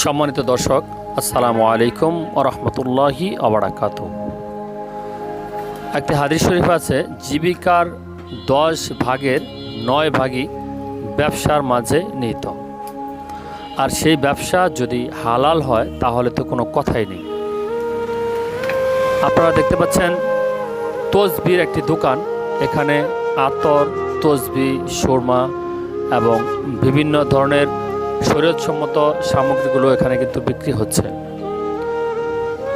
সম্মানিত দর্শক, আসসালামু আলাইকুম রহমতুল্লাহি আবরাকাত একটি হাদিস শরীফ আছে, জীবিকার দশ ভাগের নয় ভাগই ব্যবসার মাঝে নিহিত। আর সেই ব্যবসা যদি হালাল হয়, তাহলে তো কোনো কথাই নেই। আপনারা দেখতে পাচ্ছেন, তসবির একটি দোকান, এখানে আতর, তসবি, সুরমা এবং বিভিন্ন ধরনের শরীয়তসম্মত সামগ্রীগুলো এখানে কিন্তু বিক্রি হচ্ছে।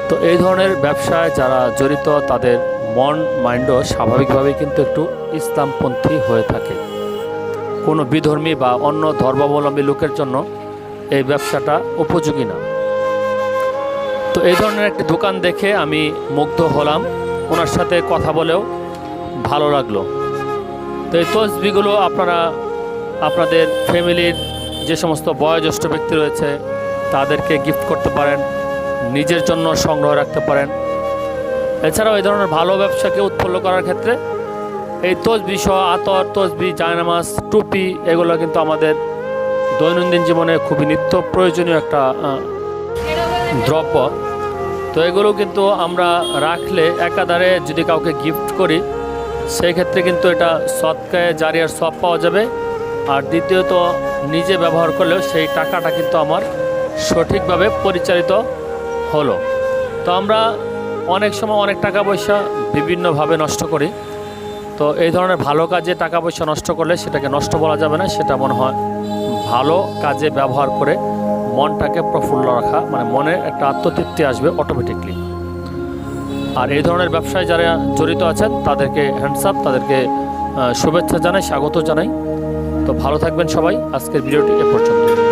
তো এই ধরনের ব্যবসায় যারা জড়িত, তাদের মন, মাইন্ডও স্বাভাবিকভাবেই কিন্তু একটু ইসলামপন্থী হয়ে থাকে। কোনো বিধর্মী বা অন্য ধর্মাবলম্বী লোকের জন্য এই ব্যবসাটা উপযোগী না। তো এই ধরনের একটি দোকান দেখে আমি মুগ্ধ হলাম। ওনার সাথে কথা বলেও ভালো লাগল। তো এই তসবিগুলো আপনারা, আপনাদের ফ্যামিলির যে সমস্ত বয়োজ্যেষ্ঠ ব্যক্তি রয়েছে, তাদেরকে গিফট করতে পারেন, নিজের জন্য সংগ্রহ রাখতে পারেন। এছাড়াও এই ধরনের ভালো ব্যবসাকে উৎফুল্ল করার ক্ষেত্রে এই তসবি সহ আতর, তসবি, জায়নামাজ, টুপি, এগুলো কিন্তু আমাদের দৈনন্দিন জীবনে খুবই নিত্য প্রয়োজনীয় একটা দ্রব্য। তো এগুলো কিন্তু আমরা রাখলে একাধারে যদি কাউকে গিফট করি, সেই ক্ষেত্রে কিন্তু এটা সৎকায় জারিয়ার সব পাওয়া যাবে। আর দ্বিতীয়ত নিজে ব্যবহার করলেও সেই টাকাটা কিন্তু আমার সঠিকভাবে পরিচালিত হলো। তো আমরা অনেক সময় অনেক টাকা পয়সা বিভিন্নভাবে নষ্ট করি। তো এই ধরনের ভালো কাজে টাকা পয়সা নষ্ট করলে সেটাকে নষ্ট বলা যাবে না, সেটা মনে হয় ভালো কাজে ব্যবহার করে মনটাকে প্রফুল্ল রাখা মানে মনে একটা আত্মতৃপ্তি আসবে অটোমেটিকলি আর এই ধরনের ব্যবসায় যারা জড়িত আছেন, তাদেরকে হ্যান্ডসাপ তাদেরকে শুভেচ্ছা জানাই, স্বাগত জানাই। তো ভালো থাকবেন সবাই। আজকের ভিডিওটি এ পর্যন্ত